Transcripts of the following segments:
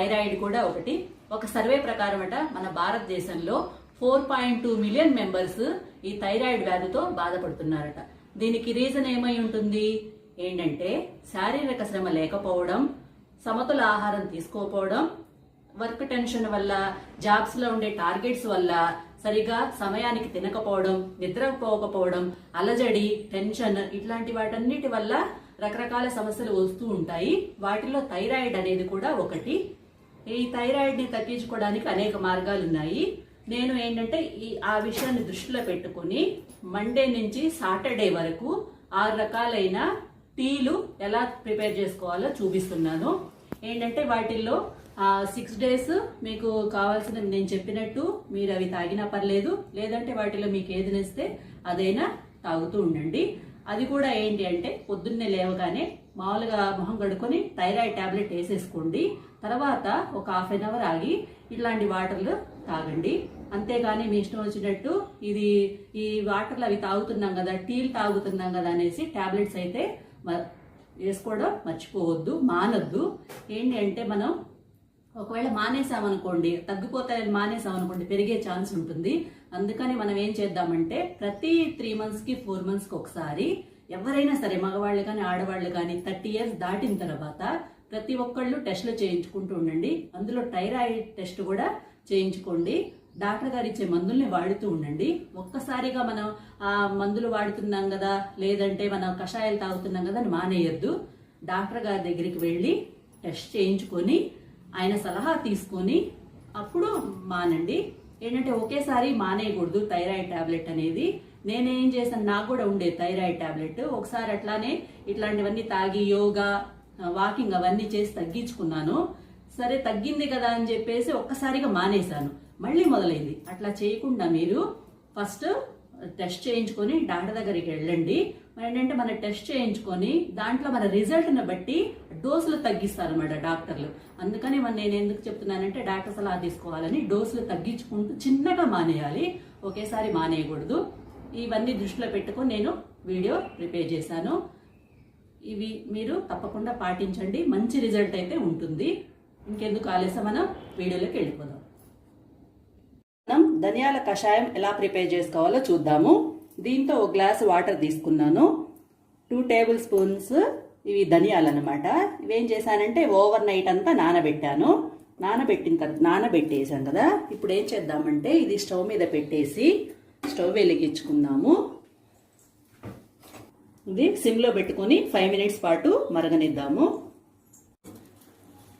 Thyroid కూడా ఒకటి. ఒక సర్వే ప్రకారం అట మన భారతదేశంలో four point two million members ఈ థైరాయిడ్ వ్యాధితో బాధపడుతున్నారట. దీనికి రీజన్ ఏమై ఉంటుంది? ఏంటంటే శారీరక శ్రమ లేకపోవడం సమతుల ఆహారం తీసుకోకపోవడం వర్క్ టెన్షన్ వల్ల జాబ్స్లో ఉండే టార్గెట్స్ వల్ల సరిగా సమయానికి తినకపోవడం నిద్రపోకపోవడం అలజడి టెన్షన్ ఇట్లాంటి వాటన్నిటి వల్ల రకరకాల సమస్యలు వస్తూ ఉంటాయి. వాటిలో థైరాయిడ్ అనేది కూడా ఒకటి. ఈ థైరాయిడ్ని తగ్గించుకోవడానికి అనేక మార్గాలు ఉన్నాయి నేను ఏంటంటే ఈ ఆ విషయాన్ని దృష్టిలో పెట్టుకుని మండే నుంచి సాటర్డే వరకు ఆరు రకాలైన టీలు ఎలా ప్రిపేర్ చేసుకోవాలో చూపిస్తున్నాను. ఏంటంటే వాటిల్లో సిక్స్ డేస్ మీకు కావాల్సిన నేను చెప్పినట్టు మీరు అవి తాగినా పర్లేదు లేదంటే వాటిలో మీకు ఏది నచ్చితే అదైనా తాగుతూ ఉండండి. అది కూడా ఏంటి అంటే పొద్దున్నే లేవగానే మామూలుగా మొహం కడుక్కొని థైరాయిడ్ టాబ్లెట్ వేసేసుకోండి. తర్వాత ఒక హాఫ్ అన్ అవర్ ఆగి ఇట్లాంటి వాటర్లు తాగండి. అంతేగాని మీ ఇష్టం వచ్చినట్టు ఇది ఈ వాటర్లు అవి తాగుతున్నాం కదా టీలు తాగుతున్నాం కదా అనేసి టాబ్లెట్స్ అయితే మ- వేసుకోవడం మర్చిపోవద్దు మానొద్దు. ఏంటి అంటే మనం ఒకవేళ మానేసామనుకోండి తగ్గిపోతాయని మానేసామనుకోండి పెరిగే ఛాన్స్ ఉంటుంది. అందుకని మనం ఏం చేద్దామంటే ప్రతి త్రీ మంత్స్కి ఫోర్ మంత్స్కి ఒకసారి ఎవరైనా సరే మగవాళ్ళు కానీ ఆడవాళ్ళు కానీ థర్టీ ఇయర్స్ దాటిన తర్వాత ప్రతి ఒక్కళ్ళు టెస్ట్లు చేయించుకుంటూ ఉండండి. అందులో థైరాయిడ్ టెస్ట్ కూడా చేయించుకోండి. డాక్టర్ గారు ఇచ్చే మందుల్ని వాడుతూ ఉండండి. ఒక్కసారిగా మనం ఆ మందులు వాడుతున్నాం కదా లేదంటే మనం కషాయాలు తాగుతున్నాం కదా అని మానేయద్దు. డాక్టర్ గారి దగ్గరికి వెళ్ళి టెస్ట్ చేయించుకొని ఆయన సలహా తీసుకొని అప్పుడు మానండి. ఏంటంటే ఒకేసారి మానేయకూడదు థైరాయిడ్ టాబ్లెట్ అనేది. నేనేం చేశాను? నాకు కూడా ఉండే థైరాయిడ్ టాబ్లెట్. ఒకసారి అట్లానే ఇట్లాంటివన్నీ తాగి యోగా వాకింగ్ అవన్నీ చేసి తగ్గించుకున్నాను. సరే తగ్గింది కదా అని చెప్పేసి ఒక్కసారిగా మానేశాను. మళ్ళీ మొదలైంది. అట్లా చేయకుండా మీరు ఫస్ట్ టెస్ట్ చేయించుకొని డాక్టర్ దగ్గరికి వెళ్ళండి. మరి ఏంటంటే మన టెస్ట్ చేయించుకొని దాంట్లో మన రిజల్ట్ని బట్టి డోసులు తగ్గిస్తారన్నమాట డాక్టర్లు. అందుకని మన నేను ఎందుకు చెప్తున్నానంటే డాక్టర్ సలహా తీసుకోవాలని డోసులు తగ్గించుకుంటూ చిన్నగా మానేయాలి. ఒకేసారి మానేయకూడదు. ఇవన్నీ దృష్టిలో పెట్టుకొని నేను వీడియో ప్రిపేర్ చేశాను. ఇవి మీరు తప్పకుండా పాటించండి. మంచి రిజల్ట్ అయితే ఉంటుంది. ఇంకెందుకు ఆలస్యం? మనం వీడియోలోకి వెళ్ళిపోదాం. మనం ధనియాల కషాయం ఎలా ప్రిపేర్ చేసుకోవాలో చూద్దాము. దీంతో ఒక గ్లాస్ వాటర్ తీసుకున్నాను. టూ టేబుల్ స్పూన్స్ ఇవి ధనియాలు అనమాట ఇవేం చేశానంటే ఓవర్ నైట్ అంతా నానబెట్టాను. నానబెట్టిన తర్వాత నానబెట్టేసాం కదా. ఇప్పుడు ఏం చేద్దామంటే ఇది స్టవ్ మీద పెట్టేసి స్టవ్ వెలిగించుకుందాము. ఇది సిమ్లో పెట్టుకొని ఫైవ్ మినిట్స్ పాటు మరగనిద్దాము.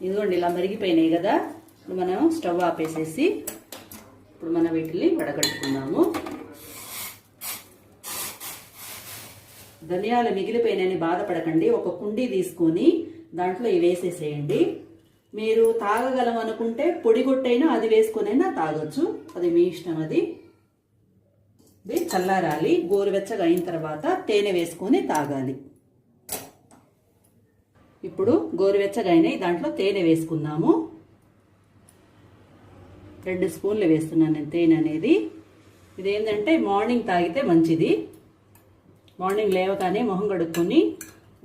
ఇదిగోండి ఇలా మరిగిపోయినాయి కదా. ఇప్పుడు మనం స్టవ్ ఆపేసేసి ఇప్పుడు మనం వీటిని వడగట్టుకుందాము. ధనియాలు మిగిలిపోయినాయని బాధపడకండి. ఒక కుండీ తీసుకొని దాంట్లో ఇవి వేసేసేయండి. మీరు తాగగలం అనుకుంటే పొడిగొట్టైనా అది వేసుకొనైనా తాగొచ్చు. అది మీ ఇష్టం అది. ఇది చల్లారాలి గోరువెచ్చగా అయిన తర్వాత తేనె వేసుకొని తాగాలి. ఇప్పుడు గోరువెచ్చగా అయినాయి దాంట్లో తేనె వేసుకుందాము. రెండు స్పూన్లు వేస్తున్నాను నేను తేనె అనేది. ఇదేంటంటే మార్నింగ్ తాగితే మంచిది. మార్నింగ్ లేవగానే మొహం కడుక్కొని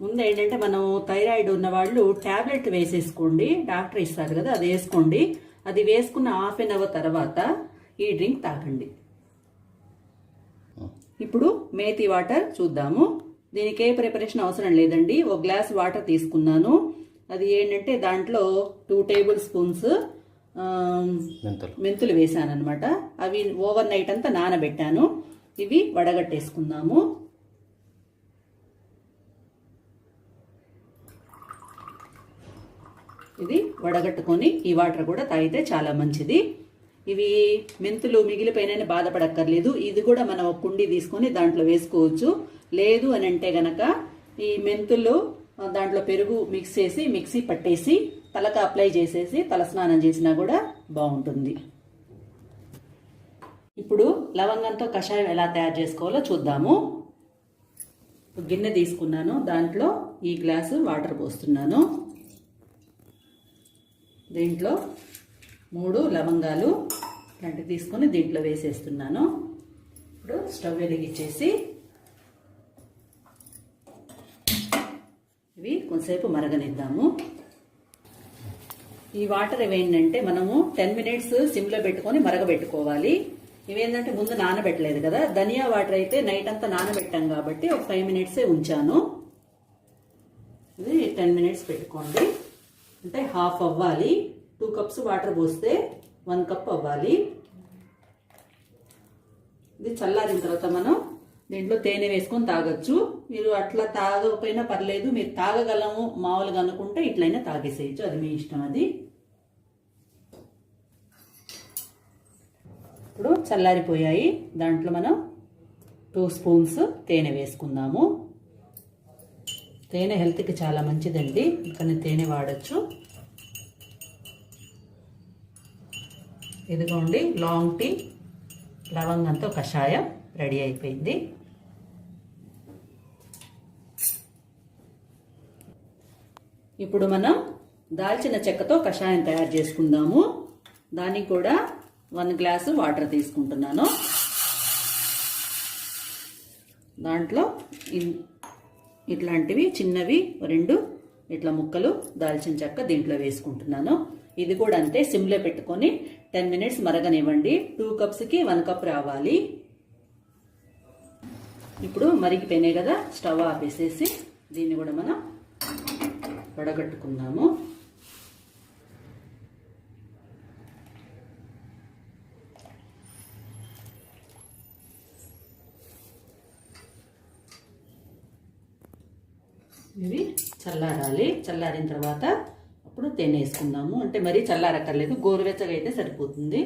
ముందు ఏంటంటే మనం థైరాయిడ్ ఉన్న వాళ్ళు ట్యాబ్లెట్ వేసేసుకోండి. డాక్టర్ ఇస్తారు కదా అది వేసుకోండి. అది వేసుకున్న హాఫ్ అన్ అవర్ తర్వాత ఈ డ్రింక్ తాగండి. ఇప్పుడు మేతి వాటర్ చూద్దాము. దీనికి ఏ ప్రిపరేషన్ అవసరం లేదండి. ఒక గ్లాస్ వాటర్ తీసుకున్నాను. అది ఏంటంటే దాంట్లో టూ టేబుల్ స్పూన్స్ మెంతులు. వేసాను అనమాట అవి ఓవర్ నైట్ అంతా నానబెట్టాను. ఇవి వడగట్టేసుకుందాము. ఇది వడగట్టుకొని ఈ వాటర్ కూడా తాగితే చాలా మంచిది. ఇవి మెంతులు మిగిలిపోయినని బాధపడక్కర్లేదు. ఇది కూడా మనం ఒక కుండీ తీసుకొని దాంట్లో వేసుకోవచ్చు. లేదు అని అంటే గనక ఈ మెంతులు దాంట్లో పెరుగు మిక్స్ చేసి మిక్సీ పట్టేసి తలకు అప్లై చేసేసి తల స్నానం చేసినా కూడా బాగుంటుంది. ఇప్పుడు లవంగంతో కషాయం ఎలా తయారు చేసుకోవాలో చూద్దాము. గిన్నె తీసుకున్నాను. దాంట్లో ఈ గ్లాసు వాటర్ పోస్తున్నాను. దీంట్లో మూడు లవంగాలు ఇలాంటివి తీసుకొని దీంట్లో వేసేస్తున్నాను. ఇప్పుడు స్టవ్ వెలిగించేసి ఇవి కొంతసేపు మరగనిద్దాము. ఈ వాటర్ ఏంటంటే మనము టెన్ మినిట్స్ సిమ్లో పెట్టుకొని మరగబెట్టుకోవాలి. ఇవేంటంటే ముందు నానబెట్టలేదు కదా ధనియా వాటర్ అయితే నైట్ అంతా నానబెట్టాం కాబట్టి ఒక ఫైవ్ మినిట్సే ఉంచాను. ఇది టెన్ మినిట్స్ పెట్టుకోండి. అంటే హాఫ్ అవ్వాలి. టూ కప్స్ వాటర్ పోస్తే వన్ కప్ అవ్వాలి. ఇది చల్లారిన తర్వాత మనం దీంట్లో తేనె వేసుకొని తాగొచ్చు. మీరు అట్లా తాగకపోయినా పర్లేదు మీరు తాగగలము మామూలుగా అనుకుంటే ఇట్లయినా తాగేసేయచ్చు. అది మీ ఇష్టం అది. ఇప్పుడు చల్లారిపోయాయి. దాంట్లో మనం టూ స్పూన్స్ తేనె వేసుకుందాము. తేనె హెల్త్కి చాలా మంచిదండి. ఇక్కడ తేనె వాడచ్చు. ఇదిగోండి లాంగ్ టీ లవంగంతో కషాయం రెడీ అయిపోయింది. ఇప్పుడు మనం దాల్చిన చెక్కతో కషాయం తయారు చేసుకుందాము. దానికి కూడా వన్ గ్లాసు వాటర్ తీసుకుంటున్నాను. దాంట్లో ఇట్లాంటివి చిన్నవి రెండు ఇట్లా ముక్కలు దాల్చిన చెక్క దీంట్లో వేసుకుంటున్నాను. ఇది కూడా అంతే సిమ్లో పెట్టుకొని టెన్ మినిట్స్ మరగనివ్వండి. టూ కప్స్కి వన్ కప్ రావాలి. ఇప్పుడు మరిగిపోయినాయి కదా స్టవ్ ఆపేసేసి దీన్ని కూడా మనం వడగట్టుకుందాము. ఇవి చల్లారాలి. చల్లారిన తర్వాత తేనె వేసుకుందాము అంటే మరీ చల్లారక్కర్లేదు. గోరువెచ్చగా అయితే సరిపోతుంది.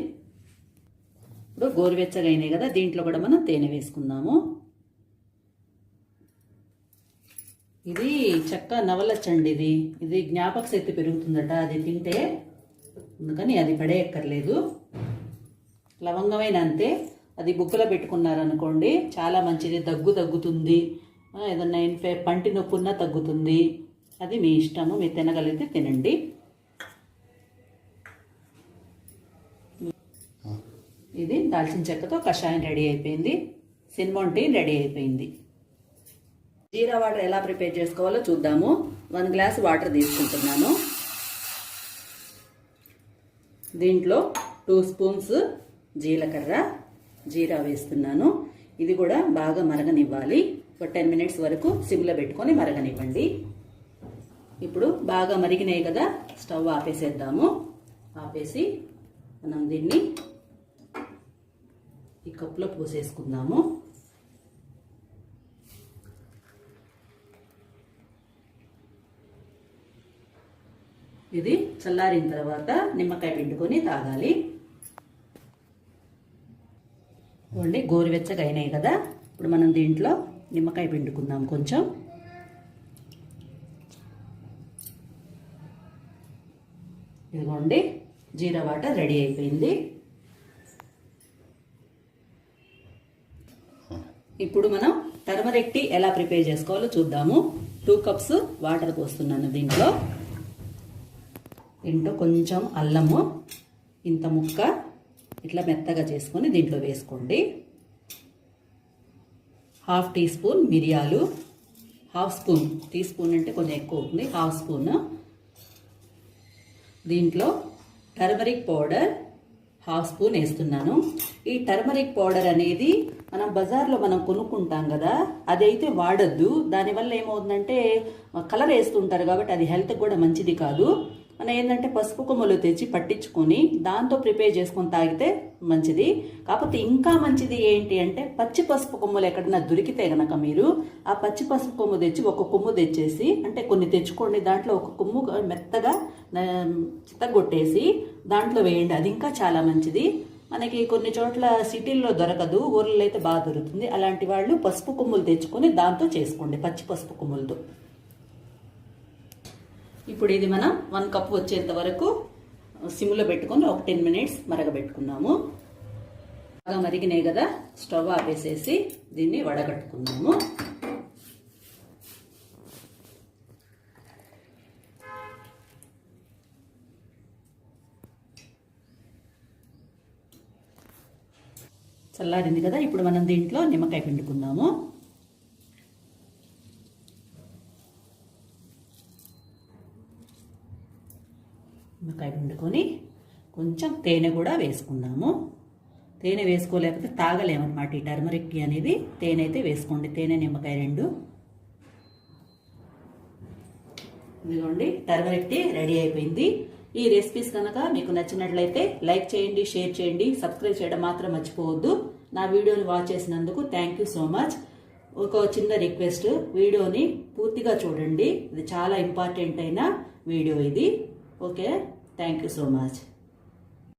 ఇప్పుడు గోరువెచ్చగా అయినాయి కదా దీంట్లో కూడా మనం తేనె వేసుకుందాము. ఇది చెక్క నవలచ్చండి ఇది. ఇది జ్ఞాపక శక్తి పెరుగుతుందట అది తింటే. అందుకని అది పడేయక్కర్లేదు. లవంగమైన అంతే అది బుక్కలో పెట్టుకున్నారనుకోండి చాలా మంచిది. దగ్గు తగ్గుతుంది. ఏదన్నా ఇన్ఫే పంటి నొప్పున్నా తగ్గుతుంది. అది మీ ఇష్టము మీరు తినగలిగితే తినండి. ఇది దాల్చిన చెక్కతో కషాయం రెడీ అయిపోయింది. సినిమోన్ టీ రెడీ అయిపోయింది. జీరా వాటర్ ఎలా ప్రిపేర్ చేసుకోవాలో చూద్దాము. వన్ గ్లాస్ వాటర్ తీసుకుంటున్నాను. దీంట్లో టూ స్పూన్స్ జీలకర్ర జీరా వేస్తున్నాను. ఇది కూడా బాగా మరగనివ్వాలి. ఒక టెన్ మినిట్స్ వరకు సిమ్లో పెట్టుకొని మరగనివ్వండి. ఇప్పుడు బాగా మరిగినాయి కదా స్టవ్ ఆపేసేద్దాము. ఆపేసి మనం దీన్ని ఈ కప్లో పోసేసుకుందాము. ఇది చల్లారిన తర్వాత నిమ్మకాయ పిండుకొని తాగాలి. చూడండి గోరువెచ్చగా అయినాయి కదా. ఇప్పుడు మనం దీంట్లో నిమ్మకాయ పిండుకుందాం కొంచెం. ఇదిగోండి జీరా వాటర్ రెడీ అయిపోయింది. ఇప్పుడు మనం టర్మరిక్ టీ ఎలా ప్రిపేర్ చేసుకోవాలో చూద్దాము. టూ కప్స్ వాటర్ పోస్తున్నాను దీంట్లో. దీంట్లో కొంచెం అల్లము ఇంత ముక్క ఇట్లా మెత్తగా చేసుకొని దీంట్లో వేసుకోండి. హాఫ్ టీ స్పూన్ మిరియాలు హాఫ్ స్పూన్ టీ స్పూన్ అంటే కొంచెం ఎక్కువ అవుతుంది హాఫ్ స్పూన్. దీంట్లో టర్మరిక్ పౌడర్ హాఫ్ స్పూన్ వేస్తున్నాను. ఈ టర్మరిక్ పౌడర్ అనేది మనం బజార్లో మనం కొనుక్కుంటాం కదా అదైతే వాడద్దు. దానివల్ల ఏమవుతుందంటే కలర్ వేస్తుంటారు కాబట్టి అది హెల్త్కి కూడా మంచిది కాదు. మనం ఏంటంటే పసుపు కొమ్మలు తెచ్చి పట్టించుకొని దాంతో ప్రిపేర్ చేసుకొని తాగితే మంచిది. కాకపోతే ఇంకా మంచిది ఏంటి అంటే పచ్చి పసుపు కొమ్మలు ఎక్కడైనా దొరికితే గనక మీరు ఆ పచ్చి పసుపు కొమ్ము తెచ్చి ఒక కొమ్ము తెచ్చేసి అంటే కొన్ని తెచ్చుకోండి దాంట్లో ఒక కొమ్ము మెత్తగా చిత్తగొట్టేసి దాంట్లో వేయండి. అది ఇంకా చాలా మంచిది. మనకి కొన్ని చోట్ల సిటీల్లో దొరకదు ఊర్లలో అయితే బాగా దొరుకుతుంది. అలాంటి వాళ్ళు పసుపు కొమ్ములు తెచ్చుకొని దాంతో చేసుకోండి పచ్చి పసుపు కొమ్ములతో. ఇప్పుడు ఇది మనం వన్ కప్ వచ్చేంత వరకు సిమ్లో పెట్టుకొని ఒక టెన్ మినిట్స్ మరగబెట్టుకున్నాము. బాగా మరిగినాయి కదా స్టవ్ ఆపేసేసి దీన్ని వడగట్టుకున్నాము. చల్లారింది కదా ఇప్పుడు మనం దీంట్లో నిమ్మకాయ పిండుకుందాము. నిమ్మకాయ పిండుకొని కొంచెం తేనె కూడా వేసుకుందాము తేనె వేసుకోలేకపోతే తాగలేమన్నమాట ఈ టర్మరిక్ టీ అనేది. తేనె అయితే వేసుకోండి. తేనె నిమ్మకాయ రెండు. ఇదిగోండి టర్మరిక్ టీ రెడీ అయిపోయింది. ఈ రెసిపీస్ కనుక మీకు నచ్చినట్లయితే లైక్ చేయండి షేర్ చేయండి సబ్స్క్రైబ్ చేయడం మాత్రం మర్చిపోవద్దు. నా వీడియోని వాచ్ చేసినందుకు థ్యాంక్ యూ సో మచ్ ఒక చిన్న రిక్వెస్ట్ వీడియోని పూర్తిగా చూడండి. ఇది చాలా ఇంపార్టెంట్ అయిన వీడియో ఇది. Okay? Thank you so much